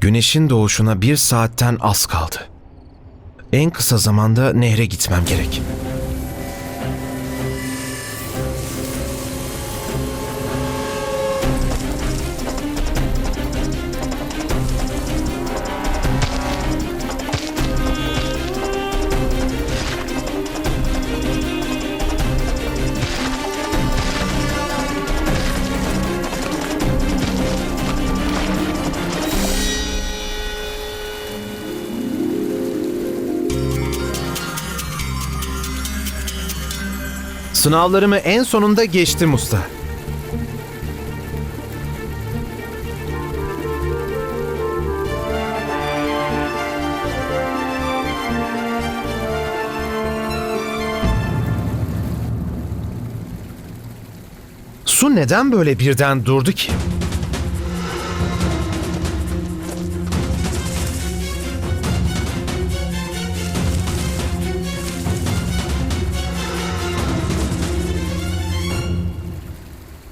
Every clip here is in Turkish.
Güneşin doğuşuna bir saatten az kaldı. En kısa zamanda nehre gitmem gerek. Sınavlarımı en sonunda geçtim usta. Su neden böyle birden durdu ki?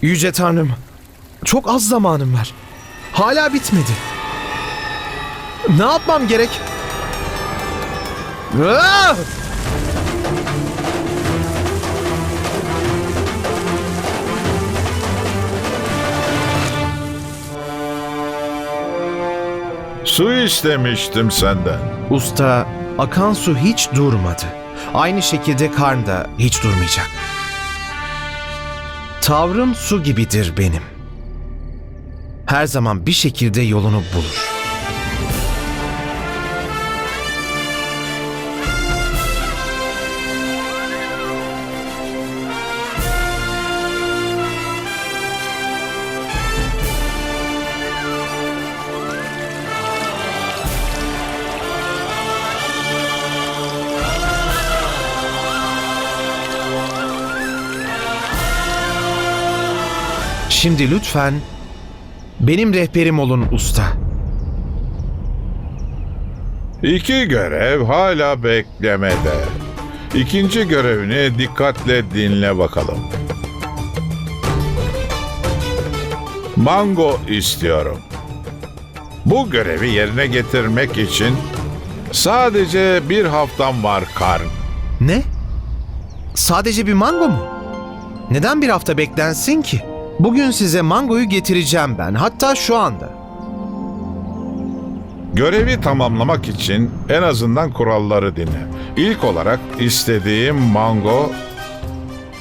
Yüce Tanrım, çok az zamanım var. Hala bitmedi. Ne yapmam gerek? Ah! Su istemiştim senden. Usta, akan su hiç durmadı. Aynı şekilde karn da hiç durmayacak. Tavrım su gibidir benim. Her zaman bir şekilde yolunu bulur. Şimdi lütfen benim rehberim olun usta. İki görev hala beklemede. İkinci görevini dikkatle dinle bakalım. Mango istiyorum. Bu görevi yerine getirmek için sadece bir haftam var Karn. Ne? Sadece bir mango mu? Neden bir hafta beklensin ki? Bugün size mangoyu getireceğim ben. Hatta şu anda. Görevi tamamlamak için en azından kuralları dinle. İlk olarak istediğim mango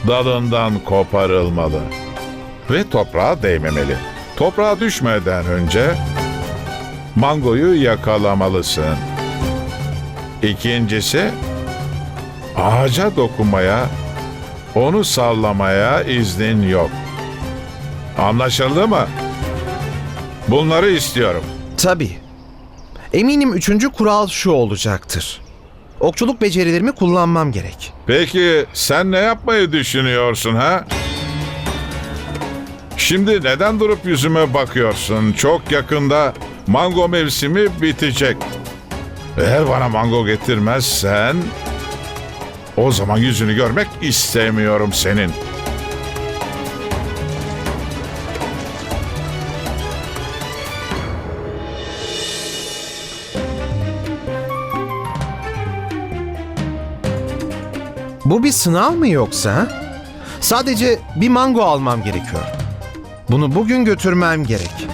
dalından koparılmalı ve toprağa değmemeli. Toprağa düşmeden önce mangoyu yakalamalısın. İkincisi ağaca dokunmaya, onu sallamaya iznin yok. Anlaşıldı mı? Bunları istiyorum. Tabii. Eminim üçüncü kural şu olacaktır. Okçuluk becerilerimi kullanmam gerek. Peki sen ne yapmayı düşünüyorsun ha? Şimdi neden durup yüzüme bakıyorsun? Çok yakında mango mevsimi bitecek. Eğer bana mango getirmezsen o zaman yüzünü görmek istemiyorum senin. Bu bir sınav mı yoksa? Sadece bir mango almam gerekiyor. Bunu bugün götürmem gerek.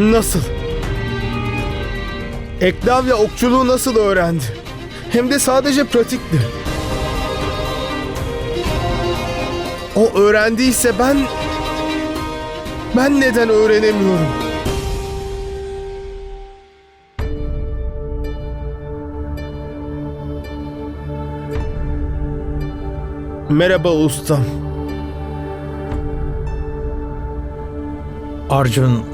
Nasıl? Eklavya okçuluğu nasıl öğrendi? Hem de sadece pratikti. O öğrendiyse ben... Ben neden öğrenemiyorum? Merhaba ustam. Arjun,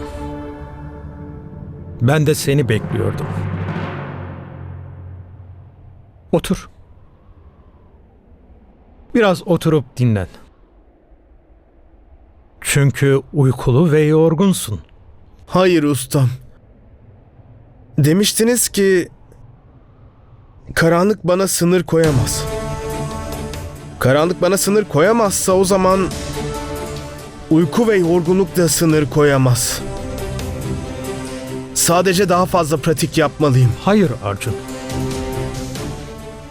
ben de seni bekliyordum. Otur. Biraz oturup dinlen. Çünkü uykulu ve yorgunsun. Hayır ustam. Demiştiniz ki karanlık bana sınır koyamaz. Karanlık bana sınır koyamazsa o zaman uyku ve yorgunluk da sınır koyamaz. Sadece daha fazla pratik yapmalıyım. Hayır Arjun.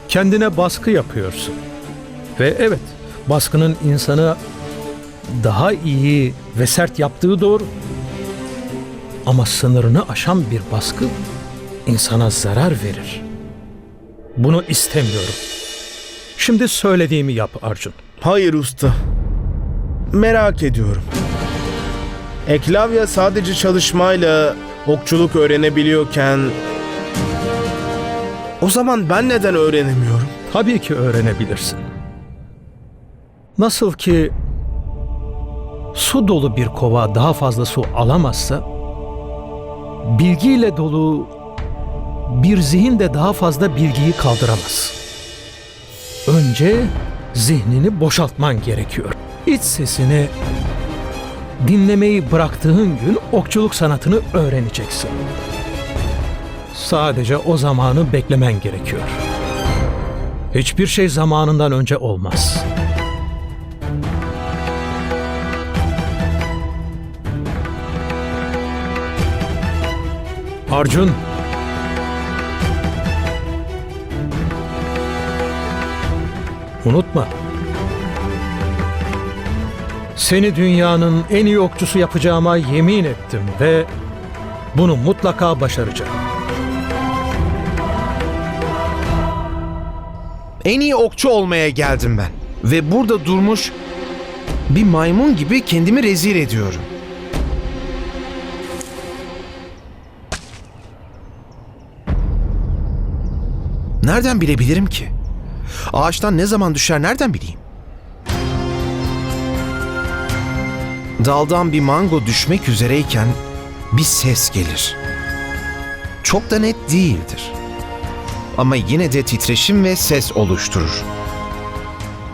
Kendine baskı yapıyorsun. Ve evet, baskının insanı daha iyi ve sert yaptığı doğru. Ama sınırını aşan bir baskı insana zarar verir. Bunu istemiyorum. Şimdi söylediğimi yap Arjun. Hayır usta. Merak ediyorum. Eklavya sadece çalışmayla okçuluk öğrenebiliyorken o zaman ben neden öğrenemiyorum? Tabii ki öğrenebilirsin. Nasıl ki su dolu bir kova daha fazla su alamazsa, bilgiyle dolu bir zihin de daha fazla bilgiyi kaldıramaz. Önce zihnini boşaltman gerekiyor. İç sesini dinlemeyi bıraktığın gün okçuluk sanatını öğreneceksin. Sadece o zamanı beklemen gerekiyor. Hiçbir şey zamanından önce olmaz. Arjun. Unutma. Seni dünyanın en iyi okçusu yapacağıma yemin ettim ve bunu mutlaka başaracağım. En iyi okçu olmaya geldim ben. Ve burada durmuş bir maymun gibi kendimi rezil ediyorum. Nereden bilebilirim ki? Ağaçtan ne zaman düşer nereden bileyim? Daldan bir mango düşmek üzereyken bir ses gelir. Çok da net değildir. Ama yine de titreşim ve ses oluşturur.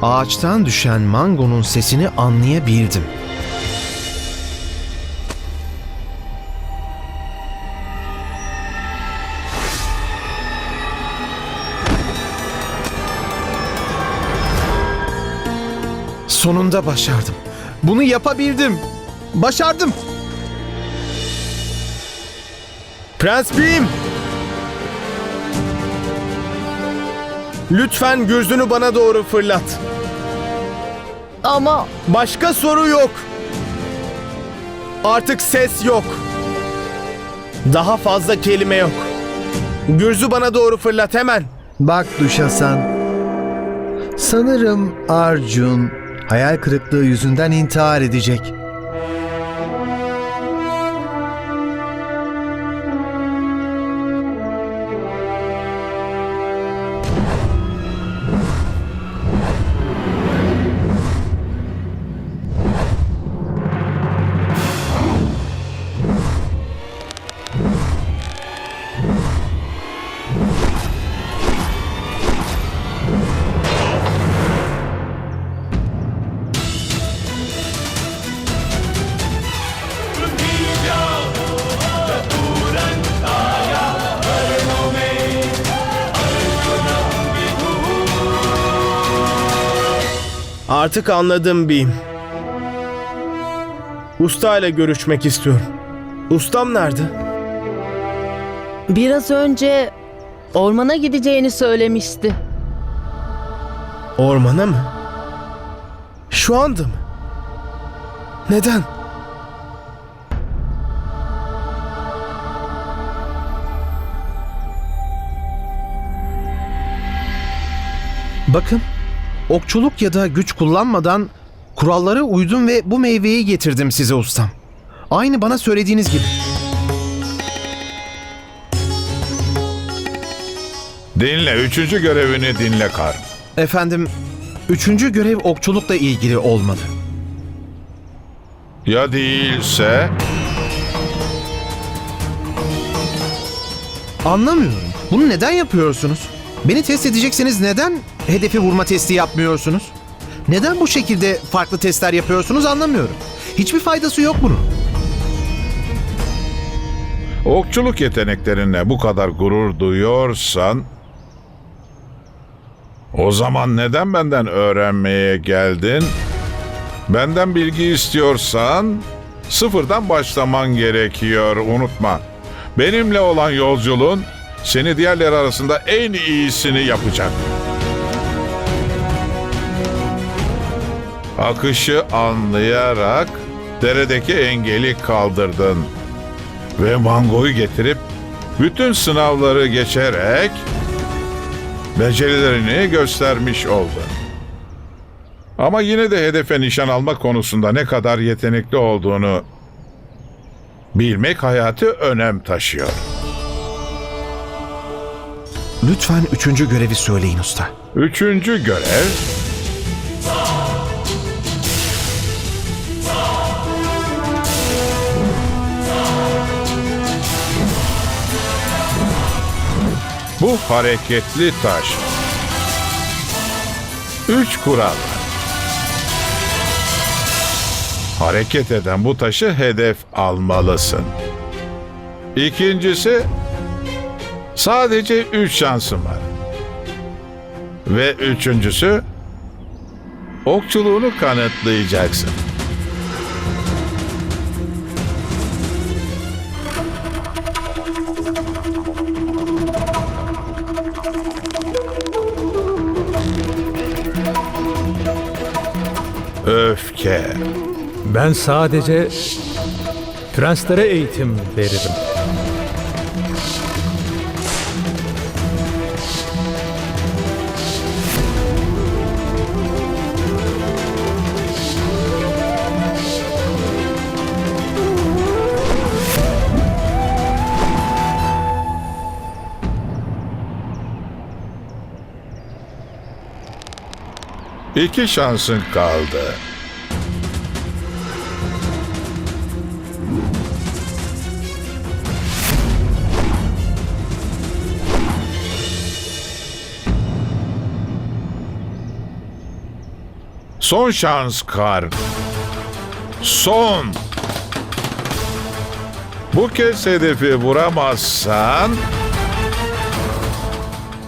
Ağaçtan düşen mangonun sesini anlayabildim. Sonunda başardım. Bunu yapabildim. Başardım. Prens Bim! Lütfen gürzünü bana doğru fırlat. Ama Başka soru yok. Artık ses yok. Daha fazla kelime yok. Gürzü bana doğru fırlat hemen. Bak Duşasan. Sanırım Arjun hayal kırıklığı yüzünden intihar edecek. Artık anladım Bim. Usta ile görüşmek istiyorum. Ustam nerede? Biraz önce ormana gideceğini söylemişti. Ormana mı? Şu anda mı? Neden? Bakın okçuluk ya da güç kullanmadan kurallara uydum ve bu meyveyi getirdim size ustam. Aynı bana söylediğiniz gibi. Dinle, üçüncü görevini dinle Karn. Efendim, üçüncü görev okçulukla ilgili olmalı. Ya değilse... Anlamıyorum. Bunu neden yapıyorsunuz? Beni test edecekseniz neden hedefi vurma testi yapmıyorsunuz? Neden bu şekilde farklı testler yapıyorsunuz anlamıyorum. Hiçbir faydası yok bunun. Okçuluk yeteneklerinle bu kadar gurur duyuyorsan... O zaman neden benden öğrenmeye geldin? Benden bilgi istiyorsan sıfırdan başlaman gerekiyor unutma. Benimle olan yolculuğun seni diğerleri arasında en iyisini yapacak. Akışı anlayarak deredeki engeli kaldırdın ve mangoyu getirip bütün sınavları geçerek becerilerini göstermiş oldun. Ama yine de hedefe nişan alma konusunda ne kadar yetenekli olduğunu bilmek hayatı önem taşıyor. Lütfen üçüncü görevi söyleyin usta. Üçüncü görev Bu hareketli taş. Üç kural. Hareket eden bu taşı hedef almalısın. İkincisi, sadece üç şansın var. Ve üçüncüsü, okçuluğunu kanıtlayacaksın. Öfke. Ben sadece prenslere eğitim veririm. İki şansın kaldı. Son şans kar. Son. Bu kez hedefi vuramazsan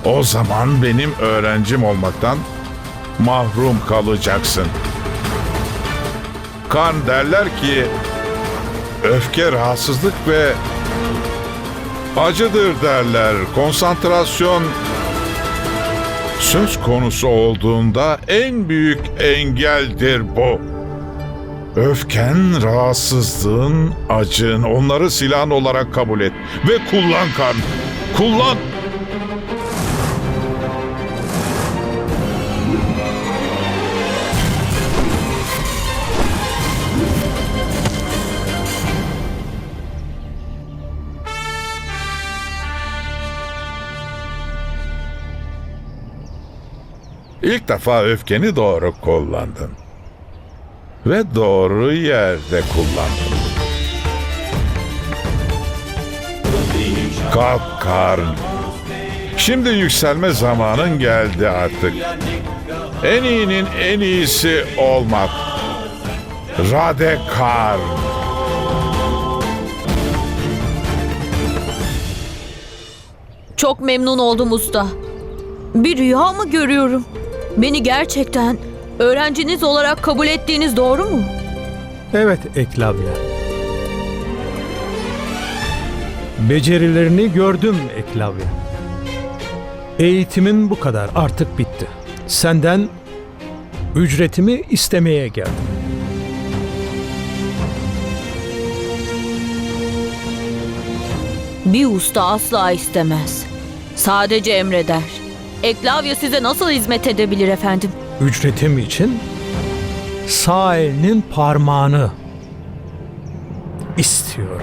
o zaman benim öğrencim olmaktan mahrum kalacaksın. Kan derler ki öfke rahatsızlık ve acıdır derler. Konsantrasyon söz konusu olduğunda en büyük engeldir bu. Öfken, rahatsızlığın, acın, onları silahın olarak kabul et ve kullan kan. Kullan. İlk defa öfkeni doğru kullandın. Ve doğru yerde kullandın. Kalk karn. Şimdi yükselme zamanın geldi artık. En iyinin en iyisi olmak. Rade Karn. Çok memnun oldum usta. Bir rüya mı görüyorum? Beni gerçekten öğrenciniz olarak kabul ettiğiniz doğru mu? Evet Eklavya. Becerilerini gördüm Eklavya. Eğitimin bu kadar artık bitti. Senden ücretimi istemeye geldim. Bir usta asla istemez. Sadece emreder. Eklavya size nasıl hizmet edebilir efendim? Ücretim için sağ elinin parmağını istiyorum.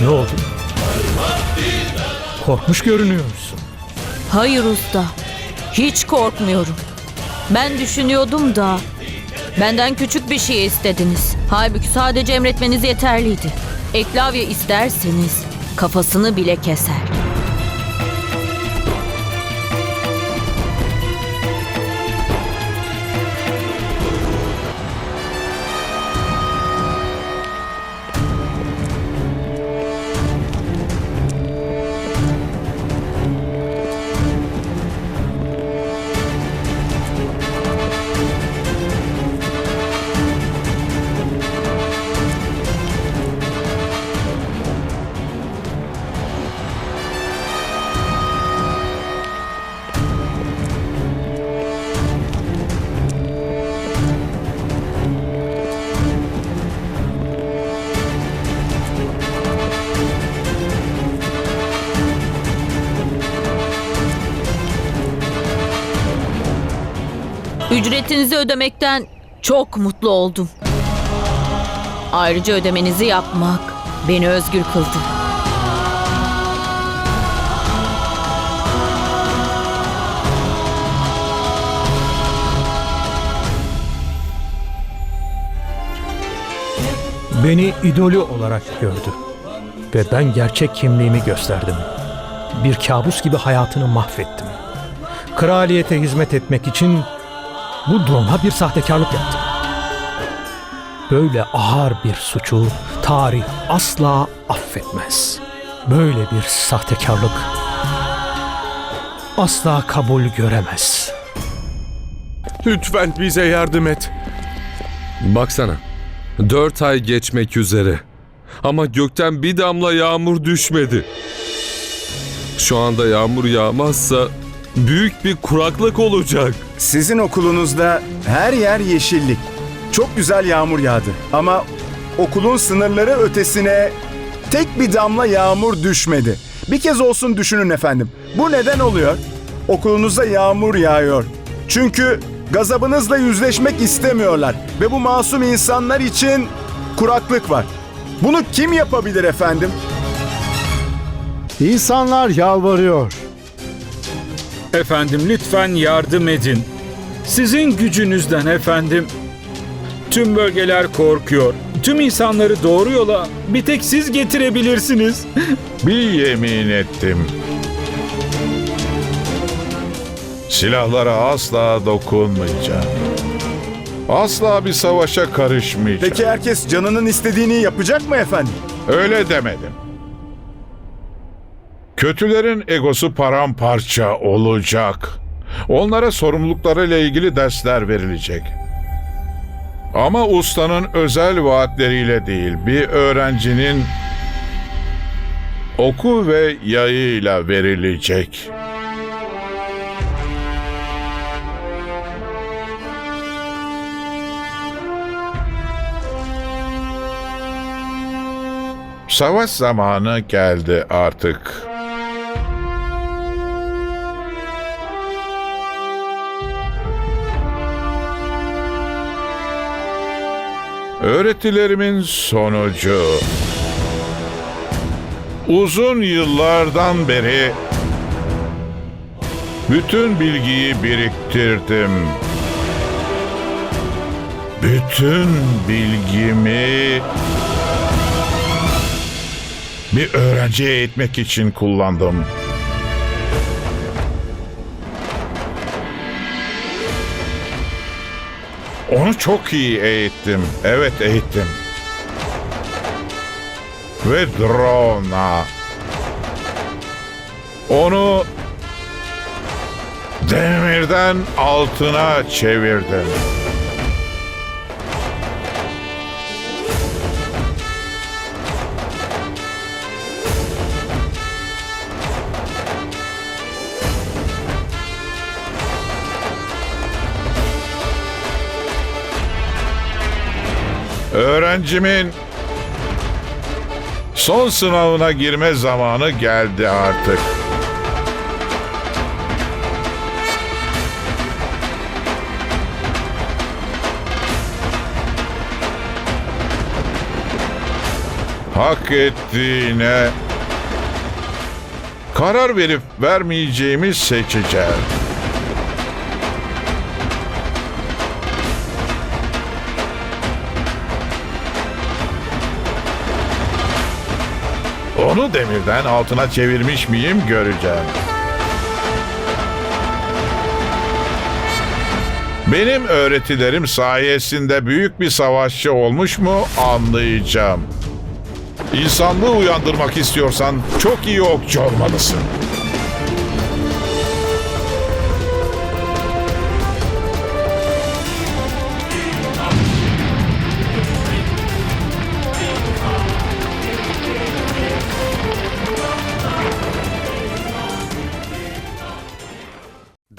Ne oldu? Korkmuş görünüyorsun. Hayır usta. Hiç korkmuyorum. Ben düşünüyordum da benden küçük bir şey istediniz. Halbuki sadece emretmeniz yeterliydi. Eklavya isterseniz kafasını bile keser. Ücretinizi ödemekten çok mutlu oldum. Ayrıca ödemenizi yapmak beni özgür kıldı. Beni idolü olarak gördü. Ve ben gerçek kimliğimi gösterdim. Bir kabus gibi hayatını mahvettim. Kraliyete hizmet etmek için bu drone'a bir sahtekarlık yaptım. Böyle ağır bir suçu tarih asla affetmez. Böyle bir sahtekarlık asla kabul göremez. Lütfen bize yardım et. Baksana. Dört ay geçmek üzere. Ama gökten bir damla yağmur düşmedi. Şu anda yağmur yağmazsa büyük bir kuraklık olacak. Sizin okulunuzda her yer yeşillik. Çok güzel yağmur yağdı. Ama okulun sınırları ötesine tek bir damla yağmur düşmedi. Bir kez olsun düşünün efendim. Bu neden oluyor? Okulunuzda yağmur yağıyor. Çünkü gazabınızla yüzleşmek istemiyorlar. Ve bu masum insanlar için kuraklık var. Bunu kim yapabilir efendim? İnsanlar yalvarıyor. Efendim lütfen yardım edin. Sizin gücünüzden efendim. Tüm bölgeler korkuyor. Tüm insanları doğru yola bir tek siz getirebilirsiniz. Bir yemin ettim. Silahlara asla dokunmayacağım. Asla bir savaşa karışmayacağım. Peki herkes canının istediğini yapacak mı efendim? Öyle demedim. Kötülerin egosu paramparça olacak. Onlara sorumluluklarıyla ilgili dersler verilecek. Ama ustanın özel vaatleriyle değil, bir öğrencinin oku ve yayıyla verilecek. Savaş zamanı geldi artık. Öğretilerimin sonucu. Uzun yıllardan beri bütün bilgiyi biriktirdim. Bütün bilgimi bir öğrenciye eğitmek için kullandım. Onu çok iyi eğittim. Evet eğittim. Ve Drona. Onu demirden altına çevirdim. Öğrencimin Son sınavına girme zamanı geldi artık. Hak ettiğine karar verip vermeyeceğimi seçeceğim. Onu demirden altına çevirmiş miyim göreceğim. Benim öğretilerim sayesinde büyük bir savaşçı olmuş mu anlayacağım. İnsanlığı uyandırmak istiyorsan çok iyi okçu olmalısın.